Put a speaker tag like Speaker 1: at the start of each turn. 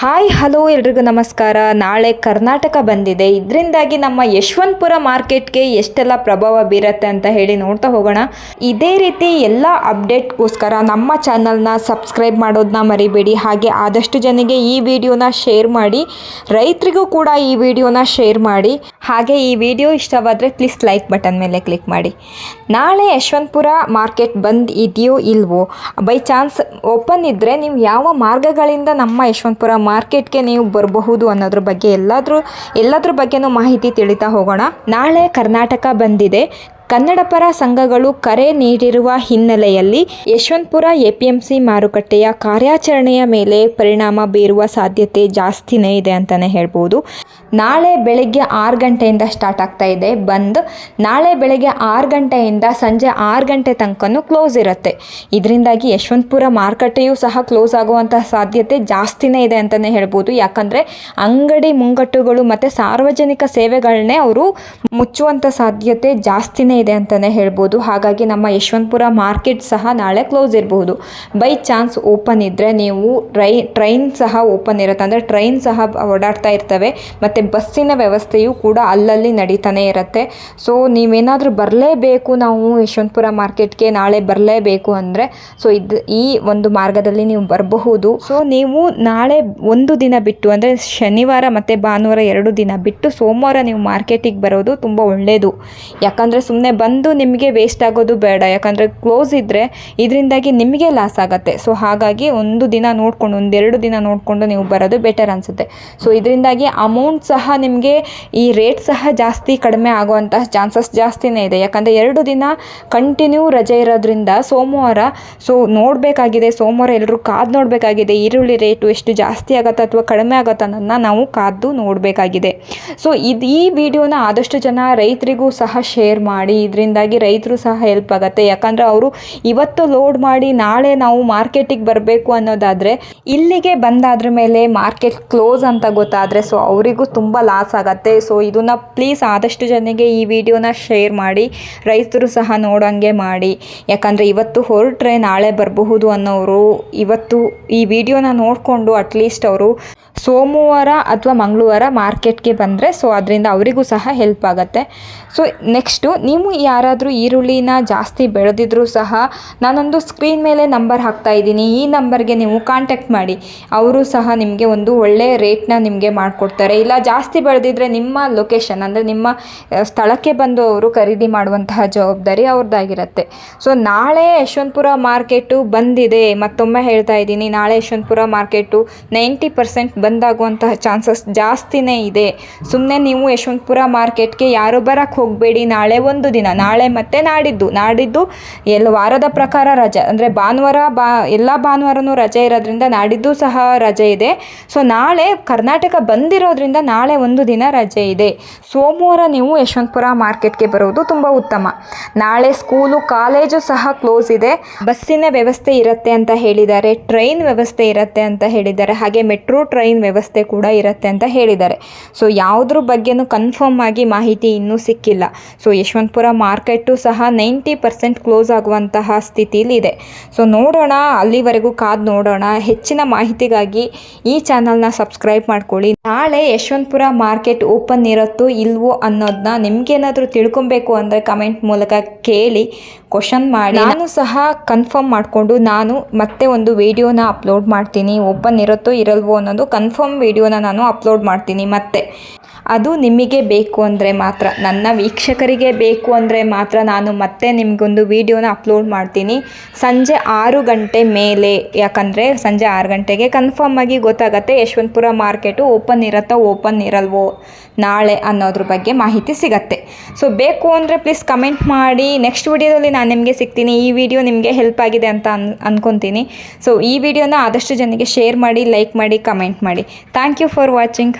Speaker 1: Hi, hello ಎಲ್ರಿಗೂ ನಮಸ್ಕಾರ. ನಾಳೆ ಕರ್ನಾಟಕ ಬಂದಿದೆ. ಇದರಿಂದಾಗಿ ನಮ್ಮ ಯಶವಂತಪುರ ಮಾರ್ಕೆಟ್ಗೆ ಎಷ್ಟೆಲ್ಲ ಪ್ರಭಾವ ಬೀರತ್ತೆ ಅಂತ ಹೇಳಿ ನೋಡ್ತಾ ಹೋಗೋಣ. ಇದೇ ರೀತಿ ಎಲ್ಲ ಅಪ್ಡೇಟ್ಗೋಸ್ಕರ ನಮ್ಮ ಚಾನಲ್ನ ಸಬ್ಸ್ಕ್ರೈಬ್ ಮಾಡೋದನ್ನ ಮರಿಬೇಡಿ. ಹಾಗೆ ಆದಷ್ಟು ಜನಗೆ ಈ ವಿಡಿಯೋನ ಶೇರ್ ಮಾಡಿ. ರೈತರಿಗೂ ಕೂಡ ಈ ವಿಡಿಯೋನ ಶೇರ್ ಮಾಡಿ. ಹಾಗೆ ಈ ವಿಡಿಯೋ ಇಷ್ಟವಾದರೆ ಪ್ಲೀಸ್ ಲೈಕ್ ಬಟನ್ ಮೇಲೆ ಕ್ಲಿಕ್ ಮಾಡಿ. ನಾಳೆ ಯಶವಂತಪುರ ಮಾರ್ಕೆಟ್ ಬಂದ್ ಇದೆಯೋ ಇಲ್ವೋ, ಬೈ ಚಾನ್ಸ್ ಓಪನ್ ಇದ್ದರೆ ನೀವು ಯಾವ ಮಾರ್ಗಗಳಿಂದ ನಮ್ಮ ಯಶವಂತಪುರ ಮಾರ್ಕೆಟ್ಗೆ ನೀವು ಬರಬಹುದು ಅನ್ನೋದ್ರ ಬಗ್ಗೆ ಎಲ್ಲಾದರೂ ಎಲ್ಲದ್ರ ಬಗ್ಗೆನೂ ಮಾಹಿತಿ ತಿಳಿತಾ ಹೋಗೋಣ. ನಾಳೆ ಕರ್ನಾಟಕ ಬಂದಿದೆ. ಕನ್ನಡ ಪರ ಸಂಘಗಳು ಕರೆ ನೀಡಿರುವ ಹಿನ್ನೆಲೆಯಲ್ಲಿ ಯಶವಂತಪುರ ಎಪಿಎಂಸಿ ಮಾರುಕಟ್ಟೆಯ ಕಾರ್ಯಾಚರಣೆಯ ಮೇಲೆ ಪರಿಣಾಮ ಬೀರುವ ಸಾಧ್ಯತೆ ಜಾಸ್ತಿನೇ ಇದೆ ಅಂತಲೇ ಹೇಳ್ಬೋದು. ನಾಳೆ ಬೆಳಗ್ಗೆ ಆರು ಗಂಟೆಯಿಂದ ಸ್ಟಾರ್ಟ್ ಆಗ್ತಾ ಇದೆ. ಬಂದ್ ನಾಳೆ ಬೆಳಗ್ಗೆ ಆರು ಗಂಟೆಯಿಂದ ಸಂಜೆ ಆರು ಗಂಟೆ ತನಕನೂ ಕ್ಲೋಸ್ ಇರುತ್ತೆ. ಇದರಿಂದಾಗಿ ಯಶವಂತಪುರ ಮಾರುಕಟ್ಟೆಯೂ ಸಹ ಕ್ಲೋಸ್ ಆಗುವಂತಹ ಸಾಧ್ಯತೆ ಜಾಸ್ತಿನೇ ಇದೆ ಅಂತಲೇ ಹೇಳ್ಬೋದು. ಯಾಕಂದರೆ ಅಂಗಡಿ ಮುಂಗಟ್ಟುಗಳು ಮತ್ತು ಸಾರ್ವಜನಿಕ ಸೇವೆಗಳನ್ನೇ ಅವರು ಮುಚ್ಚುವಂಥ ಸಾಧ್ಯತೆ ಜಾಸ್ತಿನೇ ಇದೆ ಅಂತಲೇ ಹೇಳ್ಬೋದು. ಹಾಗಾಗಿ ನಮ್ಮ ಯಶವಂತಪುರ ಮಾರ್ಕೆಟ್ ಸಹ ನಾಳೆ ಕ್ಲೋಸ್ ಇರಬಹುದು. ಬೈ ಚಾನ್ಸ್ ಓಪನ್ ಇದ್ದರೆ ನೀವು ಟ್ರೈ ಟ್ರೈನ್ ಸಹ ಓಪನ್ ಇರುತ್ತೆ. ಅಂದರೆ ಟ್ರೈನ್ ಸಹ ಓಡಾಡ್ತಾ ಇರ್ತವೆ. ಮತ್ತು ಬಸ್ಸಿನ ವ್ಯವಸ್ಥೆಯು ಕೂಡ ಅಲ್ಲಲ್ಲಿ ನಡೀತಾನೆ ಇರುತ್ತೆ. ಸೊ ನೀವೇನಾದರೂ ಬರಲೇಬೇಕು ನಾವು ಯಶವಂತಪುರ ಮಾರ್ಕೆಟ್ಗೆ ನಾಳೆ ಬರಲೇಬೇಕು ಅಂದರೆ ಸೊ ಇದು ಈ ಒಂದು ಮಾರ್ಗದಲ್ಲಿ ನೀವು ಬರಬಹುದು. ಸೊ ನೀವು ನಾಳೆ ಒಂದು ದಿನ ಬಿಟ್ಟು ಅಂದರೆ ಶನಿವಾರ ಮತ್ತು ಭಾನುವಾರ ಎರಡು ದಿನ ಬಿಟ್ಟು ಸೋಮವಾರ ನೀವು ಮಾರ್ಕೆಟಿಗೆ ಬರೋದು ತುಂಬ ಒಳ್ಳೆಯದು ಯಾಕಂದರೆ ಸುಮ್ಮನೆ ಬಂದು ನಿಮಗೆ ವೇಸ್ಟ್ ಆಗೋದು ಬೇಡ. ಯಾಕಂದರೆ ಕ್ಲೋಸ್ ಇದ್ದರೆ ಇದರಿಂದಾಗಿ ನಿಮಗೆ ಲಾಸ್ ಆಗುತ್ತೆ. ಸೊ ಹಾಗಾಗಿ ಒಂದು ದಿನ ನೋಡಿಕೊಂಡು ಒಂದೆರಡು ದಿನ ನೋಡಿಕೊಂಡು ನೀವು ಬರೋದು ಬೆಟರ್ ಅನಿಸುತ್ತೆ. ಸೊ ಇದರಿಂದಾಗಿ ಅಮೌಂಟ್ ಸಹ ನಿಮಗೆ ಈ ರೇಟ್ ಸಹ ಜಾಸ್ತಿ ಕಡಿಮೆ ಆಗುವಂತಹ ಚಾನ್ಸಸ್ ಜಾಸ್ತಿನೇ ಇದೆ. ಯಾಕಂದರೆ ಎರಡು ದಿನ ಕಂಟಿನ್ಯೂ ರಜೆ ಇರೋದ್ರಿಂದ ಸೋಮವಾರ ಸೊ ನೋಡಬೇಕಾಗಿದೆ, ಸೋಮವಾರ ಎಲ್ಲರೂ ಕಾದು ನೋಡಬೇಕಾಗಿದೆ, ಈರುಳ್ಳಿ ರೇಟು ಎಷ್ಟು ಜಾಸ್ತಿ ಆಗುತ್ತೆ ಅಥವಾ ಕಡಿಮೆ ಆಗುತ್ತೆ ಅನ್ನೋದನ್ನ ನಾವು ಕಾದು ನೋಡಬೇಕಾಗಿದೆ. ಸೊ ಇದು ಈ ವಿಡಿಯೋನ ಆದಷ್ಟು ಜನ ರೈತರಿಗೂ ಸಹ ಶೇರ್ ಮಾಡಿ ಇದರಿಂದಾಗಿ ರೈತರು ಸಹ ಹೆಲ್ಪ್ ಆಗುತ್ತೆ. ಯಾಕಂದರೆ ಅವರು ಇವತ್ತು ಲೋಡ್ ಮಾಡಿ ನಾಳೆ ನಾವು ಮಾರ್ಕೆಟಿಗೆ ಬರಬೇಕು ಅನ್ನೋದಾದರೆ ಇಲ್ಲಿಗೆ ಬಂದಾದ್ರ ಮೇಲೆ ಮಾರ್ಕೆಟ್ ಕ್ಲೋಸ್ ಅಂತ ಗೊತ್ತಾದರೆ ಸೊ ಅವರಿಗೂ ತುಂಬ ಲಾಸ್ ಆಗುತ್ತೆ. ಸೊ ಇದನ್ನು ಪ್ಲೀಸ್ ಆದಷ್ಟು ಜನಕ್ಕೆ ಈ ವಿಡಿಯೋನ ಶೇರ್ ಮಾಡಿ, ರೈತರು ಸಹ ನೋಡೋಂಗೆ ಮಾಡಿ. ಯಾಕಂದರೆ ಇವತ್ತು ಹೊರಟ್ರೆ ನಾಳೆ ಬರಬಹುದು ಅನ್ನೋರು ಇವತ್ತು ಈ ವಿಡಿಯೋನ ನೋಡಿಕೊಂಡು ಅಟ್ಲೀಸ್ಟ್ ಅವರು ಸೋಮವಾರ ಅಥವಾ ಮಂಗಳವಾರ ಮಾರ್ಕೆಟ್ಗೆ ಬಂದರೆ ಸೊ ಅದರಿಂದ ಅವರಿಗೂ ಸಹ ಹೆಲ್ಪ್ ಆಗುತ್ತೆ. ಸೊ ನೆಕ್ಸ್ಟು ನೀವು ಯಾರಾದರೂ ಈರುಳ್ಳಿನ ಜಾಸ್ತಿ ಬೆಳೆದಿದ್ರೂ ಸಹ ನಾನೊಂದು ಸ್ಕ್ರೀನ್ ಮೇಲೆ ನಂಬರ್ ಹಾಕ್ತಾ ಇದ್ದೀನಿ. ಈ ನಂಬರ್ಗೆ ನೀವು ಕಾಂಟ್ಯಾಕ್ಟ್ ಮಾಡಿ. ಅವರು ಸಹ ನಿಮಗೆ ಒಂದು ಒಳ್ಳೆಯ ರೇಟ್ನ ನಿಮಗೆ ಮಾಡಿಕೊಡ್ತಾರೆ. ಇಲ್ಲ, ಜಾಸ್ತಿ ಬೆಳೆದಿದ್ರೆ ನಿಮ್ಮ ಲೊಕೇಶನ್ ಅಂದರೆ ನಿಮ್ಮ ಸ್ಥಳಕ್ಕೆ ಬಂದು ಅವರು ಖರೀದಿ ಮಾಡುವಂತಹ ಜವಾಬ್ದಾರಿ ಅವ್ರದ್ದಾಗಿರುತ್ತೆ. ಸೊ ನಾಳೆ ಯಶವಂತಪುರ ಮಾರ್ಕೆಟು ಬಂದಿದೆ. ಮತ್ತೊಮ್ಮೆ ಹೇಳ್ತಾ ಇದ್ದೀನಿ, ನಾಳೆ ಯಶವಂತಪುರ ಮಾರ್ಕೆಟು ನೈಂಟಿ ಪರ್ಸೆಂಟ್ ಬಂದಾಗುವಂತಹ ಚಾನ್ಸಸ್ ಜಾಸ್ತಿನೇ ಇದೆ. ಸುಮ್ಮನೆ ನೀವು ಯಶವಂತಪುರ ಮಾರ್ಕೆಟ್ಗೆ ಯಾರು ಬರಕ್ಕೆ ಹೋಗಬೇಡಿ. ನಾಳೆ ಒಂದು ದಿನ, ನಾಳೆ ಮತ್ತೆ ನಾಡಿದ್ದು. ನಾಡಿದ್ದು ಎಲ್ಲ ವಾರದ ಪ್ರಕಾರ ರಜೆ. ಅಂದರೆ ಭಾನುವಾರ ಬಾ, ಎಲ್ಲ ಭಾನುವಾರನೂ ರಜೆ ಇರೋದ್ರಿಂದ ನಾಡಿದ್ದು ಸಹ ರಜೆ ಇದೆ. ಸೊ ನಾಳೆ ಕರ್ನಾಟಕ ಬಂದಿರೋದ್ರಿಂದ ನಾಳೆ ಒಂದು ದಿನ ರಜೆ ಇದೆ. ಸೋಮವಾರ ನೀವು ಯಶವಂತಪುರ ಮಾರ್ಕೆಟ್ಗೆ ಬರೋದು ತುಂಬ ಉತ್ತಮ. ನಾಳೆ ಸ್ಕೂಲು, ಕಾಲೇಜು ಸಹ ಕ್ಲೋಸ್ ಇದೆ. ಬಸ್ಸಿನ ವ್ಯವಸ್ಥೆ ಇರುತ್ತೆ ಅಂತ ಹೇಳಿದ್ದಾರೆ. ಟ್ರೈನ್ ವ್ಯವಸ್ಥೆ ಇರುತ್ತೆ ಅಂತ ಹೇಳಿದ್ದಾರೆ. ಹಾಗೆ ಮೆಟ್ರೋ, ಟ್ರೈನ್ ವ್ಯವಸ್ಥೆ ಕೂಡ ಇರುತ್ತೆ ಅಂತ ಹೇಳಿದ್ದಾರೆ. ಸೊ ಯಾವುದ್ರ ಬಗ್ಗೆನೂ ಕನ್ಫರ್ಮ್ ಆಗಿ ಮಾಹಿತಿ ಇನ್ನೂ ಸಿಕ್ಕಿಲ್ಲ. ಸೊ ಯಶವಂತಪುರ ಮಾರ್ಕೆಟು ಸಹ ನೈಂಟಿ ಪರ್ಸೆಂಟ್ ಕ್ಲೋಸ್ ಆಗುವಂತಹ ಸ್ಥಿತಿಯಲ್ಲಿದೆ ಸೊ ನೋಡೋಣ, ಅಲ್ಲಿವರೆಗೂ ಕಾದು ನೋಡೋಣ. ಹೆಚ್ಚಿನ ಮಾಹಿತಿಗಾಗಿ ಈ ಚಾನಲ್ನ ಸಬ್ಸ್ಕ್ರೈಬ್ ಮಾಡ್ಕೊಳ್ಳಿ. ನಾಳೆ ಯಶವಂತಪುರ ಮಾರ್ಕೆಟ್ ಓಪನ್ ಇರುತ್ತೋ ಇಲ್ವೋ ಅನ್ನೋದನ್ನ ನಿಮ್ಗೇನಾದರೂ ತಿಳ್ಕೊಬೇಕು ಅಂದರೆ ಕಮೆಂಟ್ ಮೂಲಕ ಕೇಳಿ ಕ್ವಶನ್ ಮಾಡಿ. ನಾನು ಸಹ ಕನ್ಫರ್ಮ್ ಮಾಡಿಕೊಂಡು, ನಾನು ಮತ್ತೆ ಒಂದು ವಿಡಿಯೋನ ಅಪ್ಲೋಡ್ ಮಾಡ್ತೀನಿ. ಓಪನ್ ಇರುತ್ತೋ ಇರಲ್ವೋ ಅನ್ನೋದು ಕನ್ಫರ್ಮ್ ವಿಡಿಯೋನ ನಾನು ಅಪ್ಲೋಡ್ ಮಾಡ್ತೀನಿ ಮತ್ತೆ. ಅದು ನಿಮಗೆ ಬೇಕು ಅಂದರೆ ಮಾತ್ರ, ನನ್ನ ವೀಕ್ಷಕರಿಗೆ ಬೇಕು ಅಂದರೆ ಮಾತ್ರ ನಾನು ಮತ್ತೆ ನಿಮಗೊಂದು ವಿಡಿಯೋನ ಅಪ್ಲೋಡ್ ಮಾಡ್ತೀನಿ. ಸಂಜೆ ಆರು ಗಂಟೆ ಮೇಲೆ, ಯಾಕಂದರೆ ಸಂಜೆ ಆರು ಗಂಟೆಗೆ ಕನ್ಫರ್ಮ್ ಆಗಿ ಗೊತ್ತಾಗತ್ತೆ ಯಶವಂತಪುರ ಮಾರ್ಕೆಟು ಓಪನ್ ಇರತ್ತೋ ಓಪನ್ ಇರಲ್ವೋ ನಾಳೆ ಅನ್ನೋದ್ರ ಬಗ್ಗೆ ಮಾಹಿತಿ ಸಿಗತ್ತೆ. ಸೊ ಬೇಕು ಅಂದರೆ ಪ್ಲೀಸ್ ಕಮೆಂಟ್ ಮಾಡಿ. ನೆಕ್ಸ್ಟ್ ವಿಡಿಯೋದಲ್ಲಿ ನಾನು ನಿಮಗೆ ಸಿಗ್ತೀನಿ. ಈ ವಿಡಿಯೋ ನಿಮಗೆ ಹೆಲ್ಪ್ ಆಗಿದೆ ಅಂತ ಅನ್ ಅಂದ್ಕೊತೀನಿ ಸೊ ಈ ವಿಡಿಯೋನ ಆದಷ್ಟು ಜನಕ್ಕೆ ಶೇರ್ ಮಾಡಿ ಲೈಕ್ ಮಾಡಿ ಕಮೆಂಟ್ ಮಾಡಿ. Thank you for watching